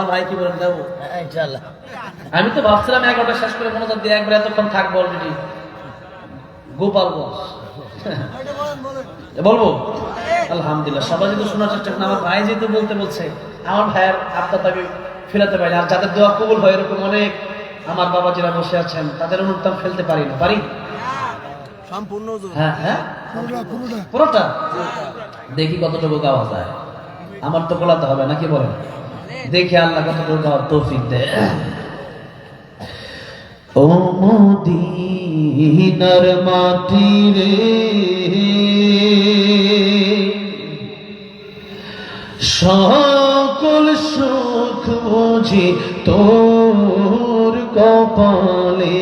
আমার ভাই কি বলেন যাব? হ্যাঁ, আমি তো ভাবছিলাম এগারোটা শেষ করে মনোযোগ দিয়ে একবার এতক্ষণ থাকব অলরেডি গোপালগঞ্জ। বলব? আলহামদুলিল্লাহ সবাই যেহেতু শোনার চেষ্টা করেন আমার ভাই যেহেতু বলতে বলছে আমার ভাইয়ের আত্মাটা আমি ফেরাতে পারি আর যাদের দোয়া কবুল হয় এরকম অনেক আমার বাবা যারা বসে আছেন তাদের অনুত্তম ফেলতে পারি না। পারি? সম্পূর্ণ হ্যাঁ হ্যাঁ? পুরোটা দেখি কতটুকু গাওয়া যায়। আমার তো গোলাতে হবে নাকি বলেন? দেখি আল্লাহ কতটুকু গাওয়ার তৌফিক দেয়। ও মদিনার মাটি রে, সকল সুখ বুঝি তোর কপালে।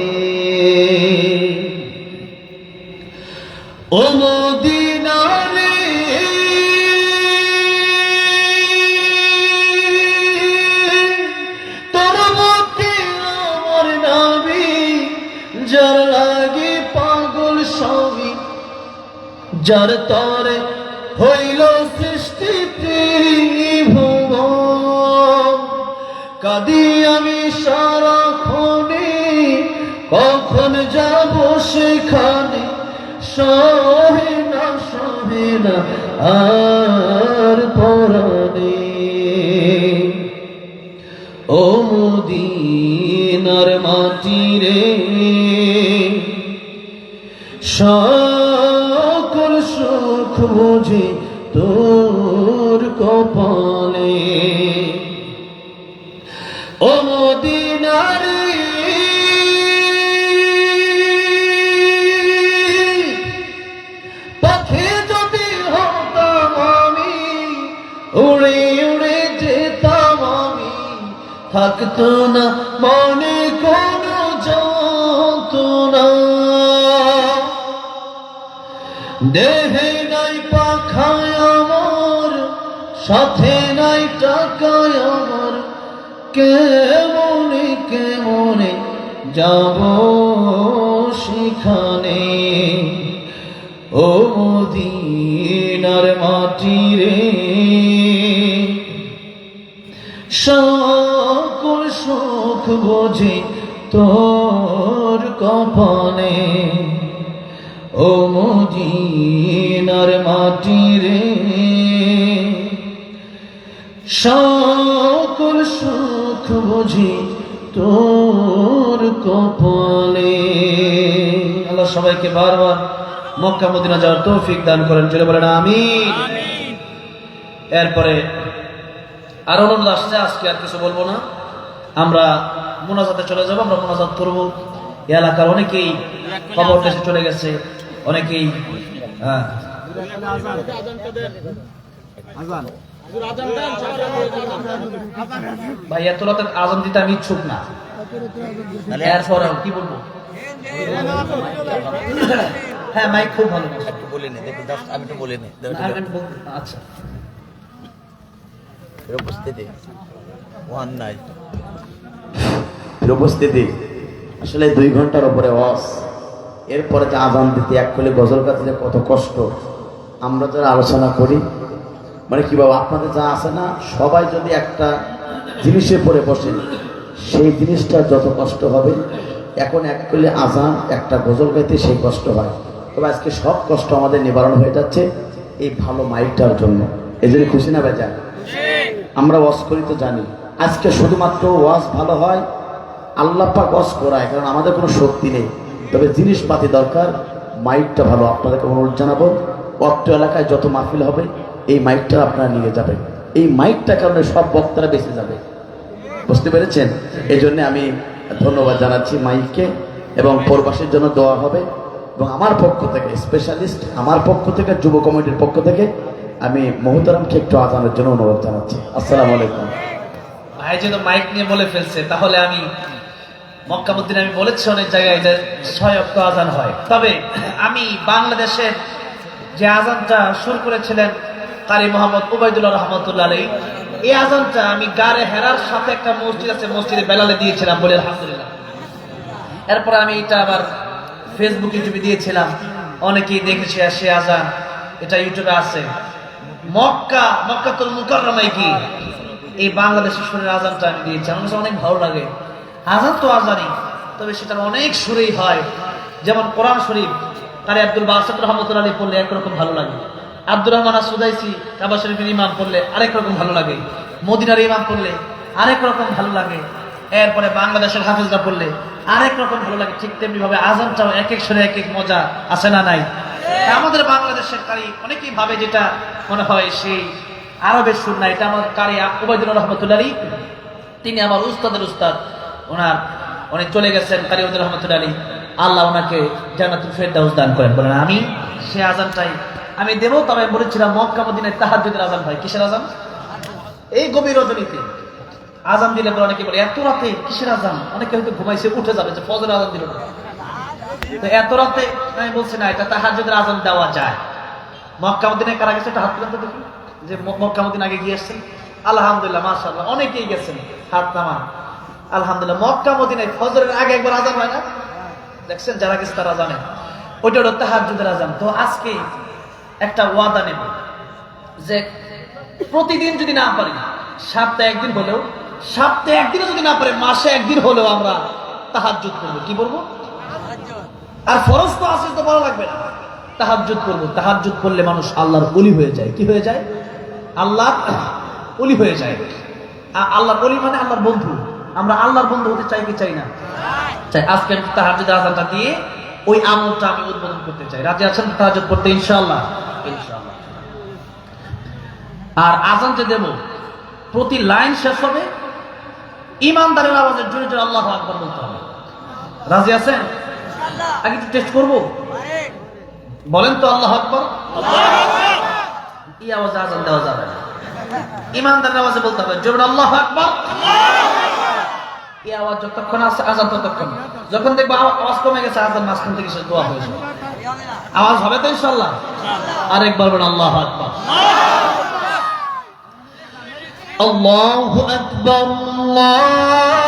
ও যার তরে হইল সৃষ্টি ভুব কাদি আমি সারাক্ষণে, কখন যাব সেখানে? সহে না সহে না, আর পরানে ও মুদিনার মাটি রে সুখ বুঝে তোর কপালে। ও মদিনারে পথে যদি হতাম আমি, উড়ে উড়ে যেতাম আমি, থাকতো না দেহে নাই পাখায় আমার সাথে নাই টাকায় আমার কেমনে কেমনে যাব সেখানে? ও মদিনার মাটি রে। সকল সুখ বোঝে তোর কপালে। ও মদিনার মাটি রে সকল সুখ বুঝি তোর কপালে। আল্লাহ সবাইকে বারবার মক্কা মদিনা যাওয়ার তৌফিক দান করেন চলে বলেন আমি এরপরে আর অনুরোধ আসছে, আজকে আর কিছু বলব না। আমরা মোনাজাতে চলে যাব, আমরা মোনাজাত করব। এলাকার অনেকেই খবর দেশে চলে গেছে। অনেকেই হ্যাঁ আজান ভাই এত রাতে আজান দিতে আমি ইচ্ছুক না। এরপর আর কি বলব? হ্যাঁ মাইক খুব ভালো একটু বলে নে জাস্ট আমি একটু বলে নে। আচ্ছা। উপস্থিতি। ওয়ান নাই উপস্থিতি। আসলে দুই ঘণ্টার উপরে ওয়াস এরপরে যে আজান দিতে এক করলে গজল কাছে যে কত কষ্ট, আমরা যারা আলোচনা করি। মানে কি বাবা, আপনাদের যা আছে না, সবাই যদি একটা জিনিসে পড়ে বসেন সেই জিনিসটা যত কষ্ট হবে, এখন এক করলে আজান, একটা গজল গাইতে সেই কষ্ট হয়। তবে আজকে সব কষ্ট আমাদের নিবারণ হয়ে যাচ্ছে এই ভালো মাইকটার জন্য। এই জন্য খুশি না বেজা আমরা ওয়াজ করি তো জানি। আজকে শুধুমাত্র ওয়াজ ভালো হয়, আল্লাহ ওয়াজ করায়, কারণ আমাদের কোনো শক্তি নেই। তবে জিনিসপাতি দরকার, মাইকটা ভালো আপনাদেরকে অনুরোধ জানাব অত্র এলাকায় যত মাহফিল হবে, এই মাইকটা আপনারা নিয়ে যাবেন। এই মাইকটা কারণে সব বক্তারা বেঁচে যাবে। বুঝতে পেরেছেন? এই জন্য আমি ধন্যবাদ জানাচ্ছি মাইককে এবং পরবাসীর জন্য দেওয়া হবে এবং আমার পক্ষ থেকে স্পেশালিস্ট আমার পক্ষ থেকে, যুব কমিটির পক্ষ থেকে, আমি মোহতারামকে একটু আজানের জন্য অনুরোধ জানাচ্ছি। আসসালামু আলাইকুম। ভাই যেহেতু মাইক নিয়ে বলে ফেলছে, তাহলে আমি মক্কামুদ্দিন আমি বলেছি অনেক জায়গায় যে ছয় আজান হয়। তবে আমি বাংলাদেশের যে আজানটা শুরু করেছিলেন কারি মোহাম্মদ উবাইদুল্লাহ রহমতুল্লাহ আলী এই আজানটা আমি গারে হেরার সাথে একটা মসজিদ আছে, মসজিদে বেলালে দিয়েছিলাম বলে আলহামদুলিল্লাহ। এরপরে আমি এটা আবার ফেসবুক ইউটিউবে দিয়েছিলাম। অনেকেই দেখেছে সে আজান এটা ইউটিউবে আছে। মক্কা, মক্কাতুল মুকাররমায় কি? এই বাংলাদেশের সুরের আজানটা আমি দিয়েছি। আমার অনেক ভালো লাগে। আজান তো আজানই তবে সেটা অনেক সুরেই হয়। যেমন কোরআন শরীফ, তারে আব্দুল বাসিত রহমতুল্লাহ আলী পড়লে একরকম ভালো লাগে। আব্দুর রহমান সুদাইসি কাবা শরীফের ইমাম পড়লে আরেক রকম ভালো লাগে। মদিনার ইমাম পড়লে আরেক রকম ভালো লাগে। এরপরে বাংলাদেশের হাফিজরা পড়লে আরেক রকম ভালো লাগে। ঠিক তেমনি ভাবে আজানটাও এক এক সুরে এক এক মজা আছে না নাই? আমাদের বাংলাদেশের কারি অনেকেই ভাবে যেটা মনে হয় সেই আরবের সুর না, এটা আমার কারি উবাইদুল রহমতুল্লাহ তিনি আমার উস্তাদের উস্তাদ। ওনার, উনি চলে গেছেন কারি উদ্দিন রহমতুল্লাহ আলী। আল্লাহ ওনাকে জান্নাতুল ফেরদাউস দান করেন। বলেন আমি সে আজানটাই আমি দেবো, তবে বলেছিলাম, মক্কা, মদিনায় তাহাজ্জুদের আজান ভাই কিসের আজান এই গভীর রজনীতে। আজান দিলে পরে অনেকে বলে, এত রাতে কিসের আজান অনেকে হয়তো ঘুমাইছে, উঠে যাবে যে ফজর আজান দিল তো এত রাতে আমি বলছি, না, এটা তাহাজ্জুদের আজান দেওয়া যায়। মক্কা, মদিনায় কারা গেছে? একটা হাত তুলেন তো যে মক্কা মদিনা আগে গিয়ে এসছেন। আলহামদুলিল্লাহ, মাশাআল্লাহ, অনেকেই গেছেন হাত নামান আলহামদুলিল্লাহ, মক্কা, মদিনায় ফজরের আগে একবার আজান হয় না? দেখছেন যারা গেছে তারা জানে। ওইটা হলো তাহাজ্জুদের আজান। তো আজকে একটা ওয়াদা নেব যে প্রতিদিন যদি না পারি, সপ্তাহে একদিন হলেও, সপ্তাহে একদিনও যদি না পারে, মাসে একদিন হলেও আমরা তাহাজ্জুদ করব। কি বলব আর ফরজ তো আসে তো বলা লাগবে না। তাহাজ্জুদ করব। তাহাজ্জুদ করলে মানুষ আল্লাহর অলি হয়ে যায়। কি হয়ে যায়? আল্লাহ অলি হয়ে যায়। আল্লাহর অলি মানে আল্লাহর বন্ধু। আমরা আল্লাহর বন্ধু হতে চাই কি চাই না? চাই। আজকে আমি তাহাজ্জুদের আজানটা দিয়ে ওই আমলটা আমি উদ্বোধন করতে চাই। রাজি আছেন তাহাজ্জুদ করতে ইনশাআল্লাহ। ইনশাআল্লাহ। আর আজান যে দেব প্রতি লাইন শেষ হবে ইমানদারের আওয়াজে জোরে জোরে আল্লাহ আকবর বলতে হবে। রাজি আছেন? আগে একটু টেস্ট করব? বলেন তো আল্লাহ আকবর। এই আওয়াজে আজান দেওয়া যাবে না। ইমানদারের আওয়াজে বলতে হবে জোরে আল্লাহ আকবর। এই আওয়াজ যতক্ষণ আছে, আজান ততক্ষণ। যখন দেখব আওয়াজ কমে গেছে, আজান মাঝখান থেকে সে দোয়া হয়েছে। আওয়াজ হবে তো ইনশাল্লাহ আরেকবার বলেন, আল্লাহ আকবার। আল্লাহু আকবার, আল্লাহ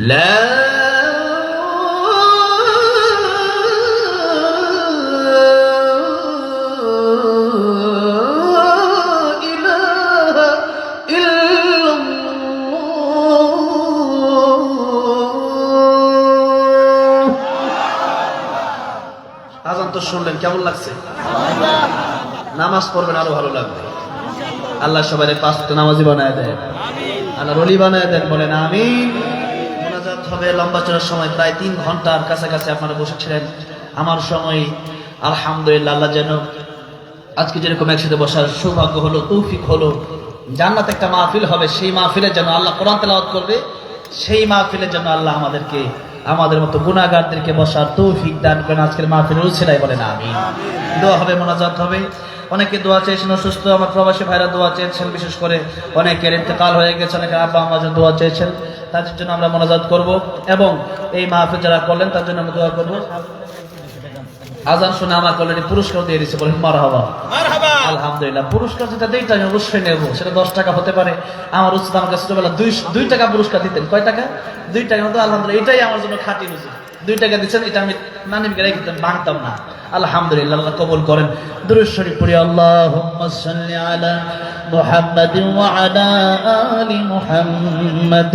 لا আজান তো শুনলেন, কেমন লাগছে? নামাজ পড়বেন, আরও ভালো লাগবে। আল্লাহ সবাই পাঁচটা নামাজি বানায় দেন। আল্লাহ রলি বানায় দেন, বলেন আমিন। হবে লম্বা চড়ার সময় প্রায় তিন ঘণ্টার কাছাকাছি আপনারা বসেছিলেন। আমার সময়, আলহামদুলিল্লাহ, আল্লাহ যেন আজকে যেরকম একসাথে বসার সৌভাগ্য হলো, তৌফিক হলো। জান্নাত একটা মাহফিল হবে, সেই মাহফিলের জন্য আল্লাহ কোরআন তেলাওয়াত করবে, সেই মাহফিলের জন্য আল্লাহ আমাদেরকে, আমাদের মতো গুণাগারদেরকে বসার তৌফিক দান করেন। আজকের মাহফিলের উৎসেলাই বলেন আমি দোয়া হবে, মোনাজাত হবে। অনেকে দোয়া চেয়েছেন, অসুস্থ, আমার প্রবাসী ভাইরা দোয়া চেয়েছেন, বিশেষ করে অনেকের ইন্তেকাল হয়ে গেছে, অনেকের আব্বা আমার দোয়া চেয়েছেন। তাদের জন্য আমরা মোনাজাত করব এবং এই মাহফিল যারা করলেন তার জন্য আমরা দোয়া করব। আজান শুনে আমাকে অলরেডি পুরস্কার দিয়ে দিচ্ছে বলেন মার হবা আলহামদুলিল্লাহ পুরস্কার যেটা দেই আমি অবশ্যই নেব সেটা দশ টাকা হতে পারে। আমার উচিত আমাকে ছোটবেলা দুই দুই টাকা পুরস্কার দিতেন। কয় টাকা? দুই টাকা মতো আলহামদুলিল্লাহ এটাই আমার জন্য খাঁটি উচিত দুই টাকা দিচ্ছেন এটা আমি নানিমকে রেখে দিতাম ভাঙতাম না। আলহামদুলিল্লাহ আল্লাহ কবুল করেন। দুরুদ শরীফ পড়ি আল্লাহুম্মা সাল্লি আলা মুহাম্মাদিন ওয়া আলা আলি মুহাম্মাদ।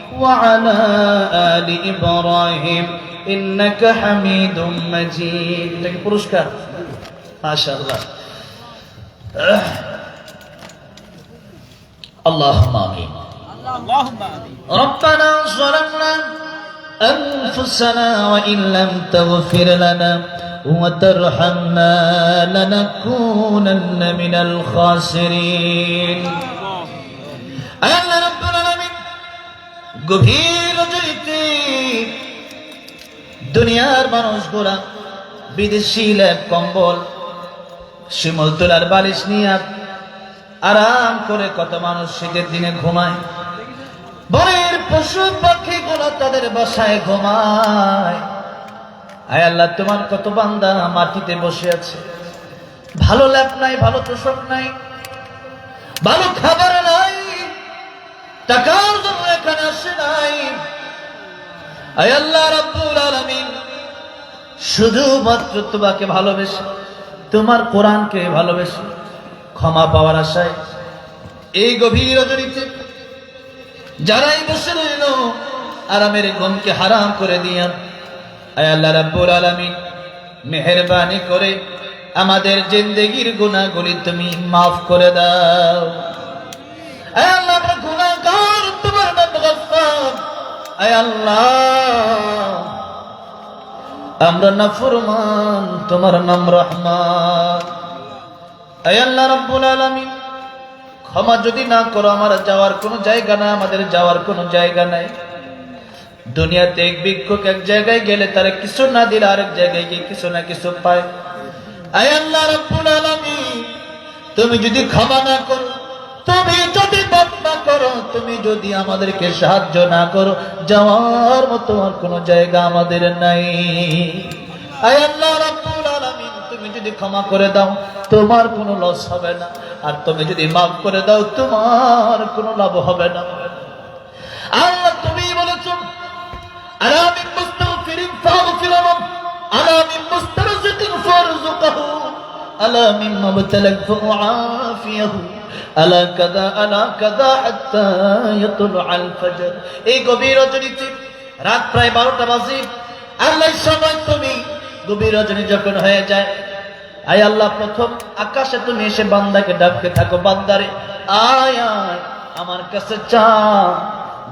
وعلى آل إبراهيم إنك حميد مجيد لك برشكا ما شاء الله اللهم آمين اللهم آمين ربنا ظلمنا أنفسنا وإن لم تغفر لنا وترحمنا لنكونن من الخاسرين ألا গভীর রজনীতে দুনিয়ার মানুষগুলা বিদেশি ল্যাব কম্বল, শিমল তোলার বালিশ নিয়ে আরাম করে কত মানুষ শীতের দিনে ঘুমায়। বনের পশু পাখি গুলো তাদের বাসায় ঘুমায়। আয় আল্লাহ, তোমার কত বান্দা মাটিতে বসে আছে? ভালো ল্যাপ নাই, ভালো তোষক নাই, ভালো খাবার নাই টাকার জন্য এখানে আসে নাই। আল্লাহ রাব্বুল আলামিন, শুধুমাত্র তোমাকে ভালোবেসে, তোমার কোরআনকে ভালোবেসে ক্ষমা পাওয়ার আশায় এই গভীর রজনীতে যারাই বসে রইল আরামের গমকে হারাম করে দিয়া, আয় আল্লাহ রাব্বুল আলামিন, মেহেরবানি করে আমাদের জিন্দেগির গুনাহগুলি তুমি মাফ করে দাও। আমরা আল্লাহ, আমরা নাফরমান, তোমার নাম রহমান। আয় রাব্বুল আলামিন, ক্ষমা যদি না করো, আমার যাওয়ার কোনো জায়গা নাই, আমাদের যাওয়ার কোনো জায়গা নাই। দুনিয়াতে এক ভিক্ষুক এক জায়গায় গেলে তারা কিছু না দিলে আরেক জায়গায় গিয়ে কিছু না কিছু পায়। আয় রাব্বুল আলামিন, তুমি যদি ক্ষমা না করো তুমি যদি মাফ না করো, তুমি যদি আমাদেরকে সাহায্য না করো, যাওয়ার মতো আর কোনো জায়গা আমাদের নাই। তুমি যদি ক্ষমা করে দাও, তোমার কোনো লস হবে না। আর তুমি যদি মাফ করে দাও, তোমার কোনো লাভ হবে না। আল্লাহ, তুমি বলেছ আলা মিন মুস্তাগফিরিন ফাগফির আলা মিন মুস্তারজিকিন ফাআফিয়াহু এই গভীর রজনীতে রাত প্রায় বারোটা বাজে। সময় তুমি গভীর রজনী যখন হয়ে যায় আল্লাহ, প্রথম আকাশে তুমি এসে বান্দাকে ডাকতে থাকো, বান্দারে, আয় আয়, আমার কাছে চা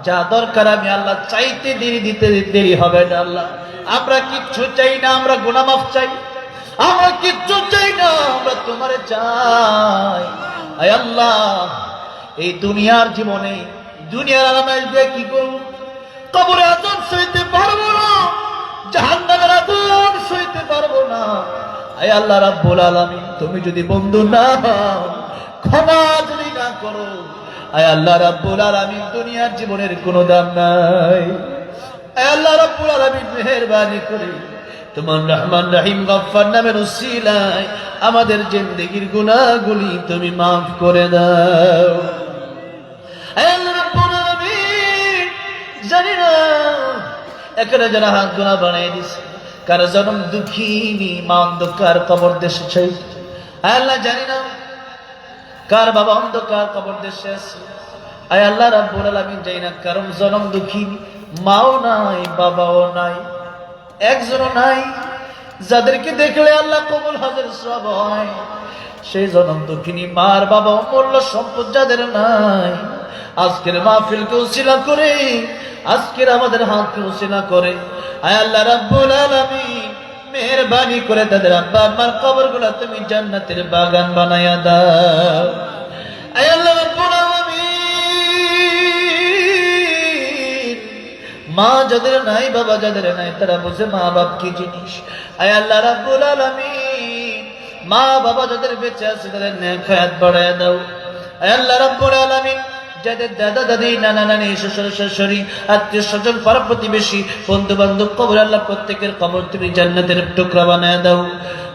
যা দরকার আমি আল্লাহ চাইতে দেরি দিতে দেরি হবে না আল্লাহ। আমরা কিচ্ছু চাই না, আমরা গুনামাফ চাই। আমরা কিচ্ছু চাই না, আমরা তোমারে চাই। আল্লাহ, এই দুনিয়ার জীবনে দুনিয়ার আরামাইশ দিয়ে কি করব কবরে আজাব সইতে পারব না, জাহান্নামের আগুন সইতে পারব না। আয় আল্লাহ রাব্বুল আলামিন, তুমি যদি বন্ধু না ক্ষমা যদি না করো, আয় আল্লাহ রাব্বুল আলামিন, দুনিয়ার জীবনের কোনো দাম নাই। আয় আল্লাহ রাব্বুল আলামিন, মেহেরবানি করে তোমার রহমান রহিম গফফার নামের উসিলায় আমাদের জিন্দেগির গুনাহগুলি তুমি মাফ করে দাও। জানি না, এখানে যারা হাত গোনা বানিয়ে দিছে, কারও জন্ম দুঃখিনী মা অন্ধকার কবর দেশে চাই। আল্লাহ জানি না, কার বাবা অন্ধকার কবর দেশে আছে। আয় আল্লাহ রাব্বুল আলামিন যাই না কারণ জনম দুঃখিনী মাও নাই, বাবাও নাই। একজনও নাই, যাদেরকে দেখলে আল্লাহ কবুল হাজার সব হয়। সেই জনম দুঃখিনী মার বাবা অমূল্য সম্পদ যাদের নাই, আজকের মাহফিলকে উসিলা করে, আজকের আমাদের হাতকে উসিলা করে। আয় আল্লাহ রাব্বুল আলামিন, মেহরবানি করে তাদের আব্বা আম্মার কবরগুলো তুমি জান্নাতের বাগান বানায়া দাও। আয় আল্লাহ মা যাদের নাই, বাবা যাদের নাই, তারা বুঝে মা বাপ কি জিনিস? আয় আল্লাহ রাব্বুল আলামিন। মা, বাবা যাদের বেঁচে আছে, তাদের নেক বাড়ায় দাও। আয় আল্লাহ রাব্বুল আলামিন। যাদের দাদা, দাদি, নানা, নানি, শ্বশুর, শাশুড়ি, আত্মীয় স্বজন, পাড়া প্রতিবেশী বন্ধু বান্ধব কবর আল্লাহ প্রত্যেকের কবর তুমি জান্নাতের টুকরা বানায় দাও।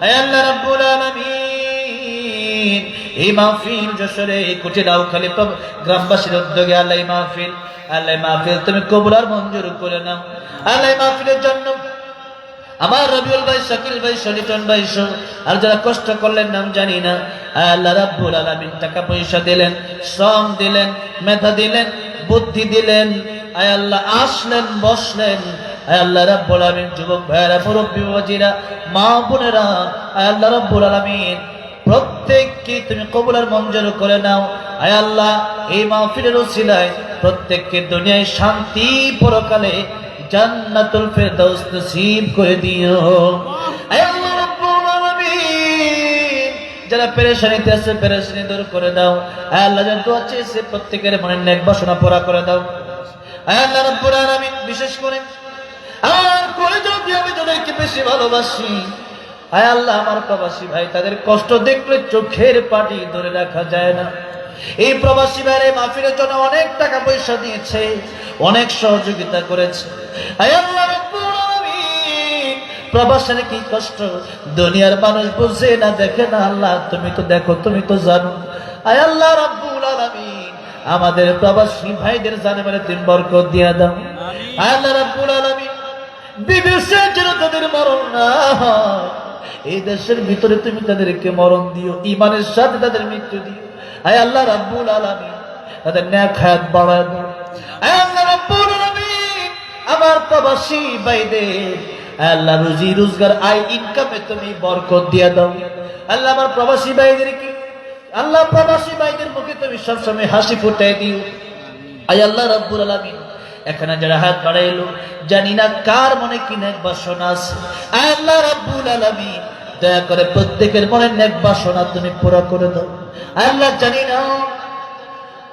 আয় আল্লাহ রাব্বুল আলামিন। এই মাহফিল যশোরে এই কুটিরাও খালি গ্রামবাসীর উদ্যোগে আল্লাহ মাহফিল। আল্লাহ মাহফিল তুমি কবুল আর মঞ্জুর করে নাও। আল্লাহ মাহফিলের জন্য আমার রবিউল ভাই, শাকিল ভাই, সলিটন ভাই আর যারা কষ্ট করলেন নাম জানি না। আল্লাহ রাব্বুল আলামিন টাকা পয়সা দিলেন, শ্রম দিলেন, মেধা দিলেন, বুদ্ধি দিলেন। আয় আল্লাহ, আসলেন, বসলেন। আয় আল্লাহ রাব্বুল আলামিন যুবক ভাইয়েরা, মুরব্বী মা বোনেরা, আয় আল্লাহ রাব্বুল আলামিন প্রত্যেককে তুমি কবুল আর মঞ্জুর করে নাও। আয় আল্লাহ, এই মাহফিলের উসিলায় প্রত্যেককে দুনিয়ায় শান্তি পরকালে জান্নাতুল ফেরদাউস নসিব করে দিও। আয় আল্লাহ রাব্বুল আলামিন, যারা পেরেশানিতে আছে পেরেশানি দূর করে দাও। আয় আল্লাহ যারা দোয়া চেয়েছে প্রত্যেকের মনের নেক বাসনা পুরা করে দাও। আয় আল্লাহ রাব্বুল আলামিন, বিশেষ করে আমার যদি আমি যাদেরকে বেশি ভালোবাসি আয় আল্লাহ আমার প্রবাসী ভাই তাদের কষ্ট দেখলে চোখের পাটি ধরে রাখা যায় না। এই প্রবাসী ভাইয়ের এই মাহফিলের জন্য অনেক টাকা পয়সা দিয়েছে অনেক সহযোগিতা করেছে। আল্লাহ প্রবাসের কি কষ্ট? দুনিয়ার মানুষ বুঝে না দেখে না আল্লাহ তুমি তো দেখো তুমি তো জানো। আয় আল্লাহ রাব্বুল আলামিন আমাদের প্রবাসী ভাইদের জানে মানে তিন বরকত দিয়া দাও। আয় আল্লাহ রাব্বুল আলামিন বিদেশে যেন তাদের মরণ না হয় এই দেশের ভিতরে তুমি তাদেরকে মরণ দিও ইমানের সাথে তাদের মৃত্যু দিও। আয় আল্লাহ রাব্বুল আলামিন, তাদের ন্যাক হায়াত বাড়ায় দাও। আয় আল্লাহ রাব্বুল আলামিন, আমার প্রবাসী ভাইদের আল্লাহ রুজি রোজগার, আয় ইনকামে তুমি বরকত দিয়ে দাও। আল্লাহ আমার প্রবাসী ভাইদেরকে, আল্লাহ প্রবাসী ভাইদের মুখে তুমি সবসময় হাসি ফুটাই দিও। আয় আল্লাহ রাব্বুল আলামিন এখানে যারা হাত বাড়াইলো, জানি না কার মনে কি নেক বাসনা আছে। আল্লাহ রাব্বুল আলামিন, দয়া করে প্রত্যেকের মনে নেক বাসনা তুমি পুরো করে দাও। আল্লাহ জানি না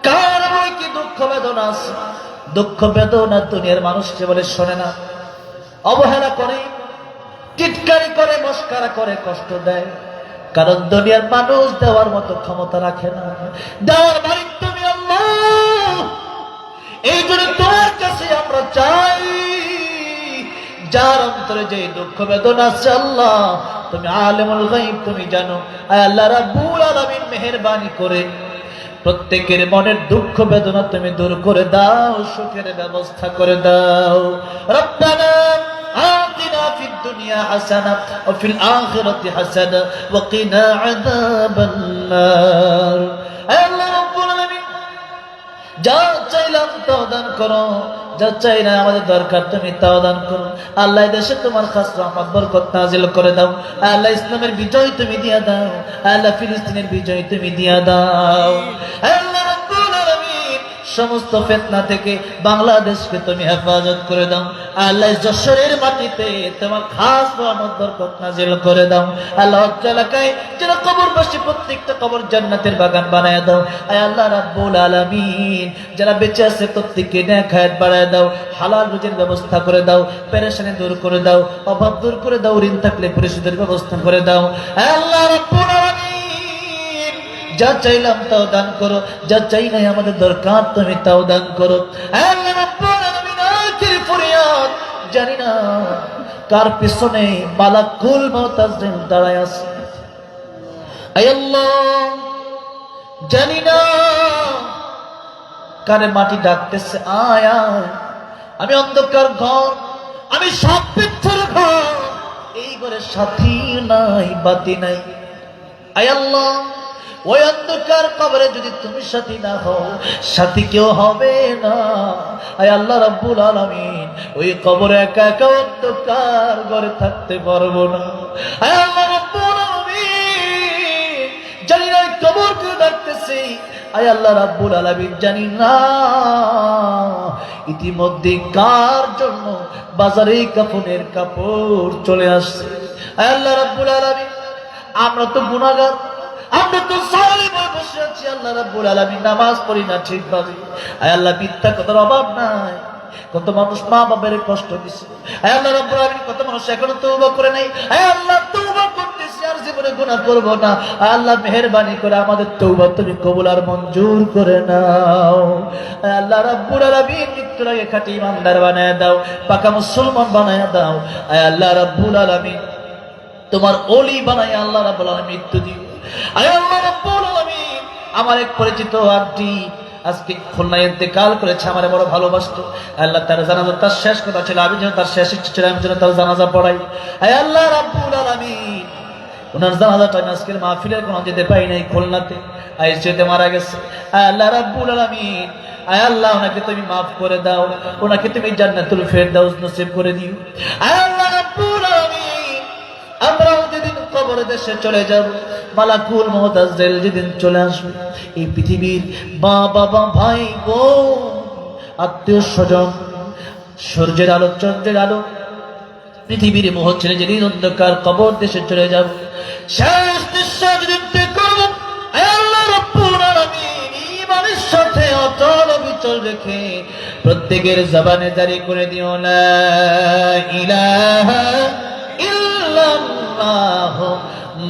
কার মনে কি দুঃখ বেদনা আছে। দুঃখ বেদনা দুনিয়ার মানুষ যে বলে শোনে না। অবহেলা করে, টিটকারি করে, মস্কারা করে, কষ্ট দেয়। কারণ দুনিয়ার মানুষ দেওয়ার মতো ক্ষমতা রাখে না। দেওয়ার আল্লাহ এই জন্য তোমার কাছে আমরা চাই যার অন্তরে যে দুঃখ বেদনা আছে আল্লাহ তুমি আলেমুল গাইব তুমি জানো আয় আল্লাহ রাব্বুল আলামিন মেহেরবানি করে প্রত্যেকের মনের দুঃখ বেদনা তুমি দূর করে দাও সুখের ব্যবস্থা করে দাও রব্বানা آتنا في الدنيا حسنة وفي الآخرة حسنة وقنا عذاب النار যা চাইলাম তাও দান করো। যা চাই না আমাদের দরকার, তুমি তাও দান করো। আল্লাহ দেশে তোমার খাস রহমত, বরকত নাজিল করে দাও। আল্লাহ ইসলামের বিজয় তুমি দিয়া দাও। আল্লাহ ফিলিস্তিনের বিজয় তুমি দিয়া দাও। আল্লাহ সমস্ত ফেতনা থেকে বাংলাদেশকে তুমি হেফাজত করে দাও। আল্লাহ যশোরের মাটিতে তোমার খাস রহমত, বরকত নাজিল করে দাও। আল্লাহ এলাকায় যারা কবরবাসী প্রত্যেকটা কবর জান্নাতের বাগান বানায় দাও। আয় আল্লাহ রাব্বুল আলামিন, যারা বেঁচে আছে প্রত্যেককে নেক হায়াত বাড়ায় দাও। হালাল রুজির ব্যবস্থা করে দাও। পেরেশানি দূর করে দাও। অভাব দূর করে দাও। ঋণ থাকলে পরিশোধের ব্যবস্থা করে দাও। আল্লাহ রাব্বুল যা চাইলাম তাও দান করো, যা চাই নাই আমাদের দরকার তুমি তাও দান করো। জানি না কার পিছনে মালাকুল মাউতাজরিন দাঁড়ায় আছে। জানি না কানে মাটি ডাকতেছে, আয় আয়। আমি অন্ধকার ঘর, আমি সব পিঠের ঘর। এই ঘরে সাথী নাই, বাতি নাই। আয় আল্লাহ ওই অন্ধকার কবরে যদি তুমি সাথী না হও, সাথী কেউ হবে না। আয় আল্লাহ রাব্বুল আলামিন, ওই কবরে একা একা অন্ধকার ঘরে থাকতে পারব না। আয় আল্লাহ রাব্বুল আলামিন, জানি না কবর কেউ ডাকতেছি। আয় আল্লাহ রাব্বুল আলামিন, জানি না ইতিমধ্যে কার জন্য বাজারে কাপড়ের কাপড় চলে আসছে। আয় আল্লাহ রাব্বুল আলামিন, আমরা তো গুনাহগার। আমরা তো আছি, আল্লাহ রাব্বুল নামাজ পড়ি না আয় আল্লাহ অভাব নাই। কত মানুষ মা কষ্ট আয় আল্লাহ কত মানুষ করে নাই। আল্লাহ জীবনে আল্লাহ, মেহেরবানি করে আমাদের তওবা তুমি কবুল আর মঞ্জুর করে নাও। আল্লাহ রাব্বুল আলামিন, মৃত্যুর আগে খাঁটি ইমানদার বানায় দাও, পাকা মুসলমান বানায় দাও। আয় আল্লাহ রাব্বুল আলামিন, তোমার অলি বানাই আল্লাহ রাব্বুল আলামিন মৃত্যু দিও। আয় আমার এক পরিচিত আন্টি আজকে খুলনায় ইন্তেকাল করেছে, আমার বড় ভালোবাসতো। আল্লাহ তার জানাজা তার শেষ কথা ছিল, আমি যেন তার শেষ ইচ্ছে ছিল, আমি যেন তার জানাজা পড়াই। আয় আল্লাহ রাব্বুল আলামিন, ওনার জানাজাটা আমি আজকের মাহফিলের কোনো যেতে পাই নাই খুলনাতে। আইসিতে মারা গেছে। আয় আল্লাহ রাব্বুল আলামিন, আয় আল্লাহ, ওনাকে তুমি মাফ করে দাও, ওনাকে তুমি জান্নাতুল ফেরদাউস নসিব করে দিও। আয় আল্লাহ রাব্বুল আলামিন, আমরাও যেদিন কবর দেশে চলে যাব মালাকুল মহতাজেল যেদিন চলে আসবে, এই পৃথিবীর মা বাবা ভাই বোন আত্মীয় স্বজন, সূর্যের আলো, চন্দ্রের আলো, পৃথিবীর মোহ ছেড়ে যেদিন অন্ধকার কবর দেশে চলে যাব, শেষ নিঃশ্বাস যেদিন সাথে রেখে প্রত্যেকের জবানে জারি করে দিও না ইলাহা ইল্লাল্লাহ।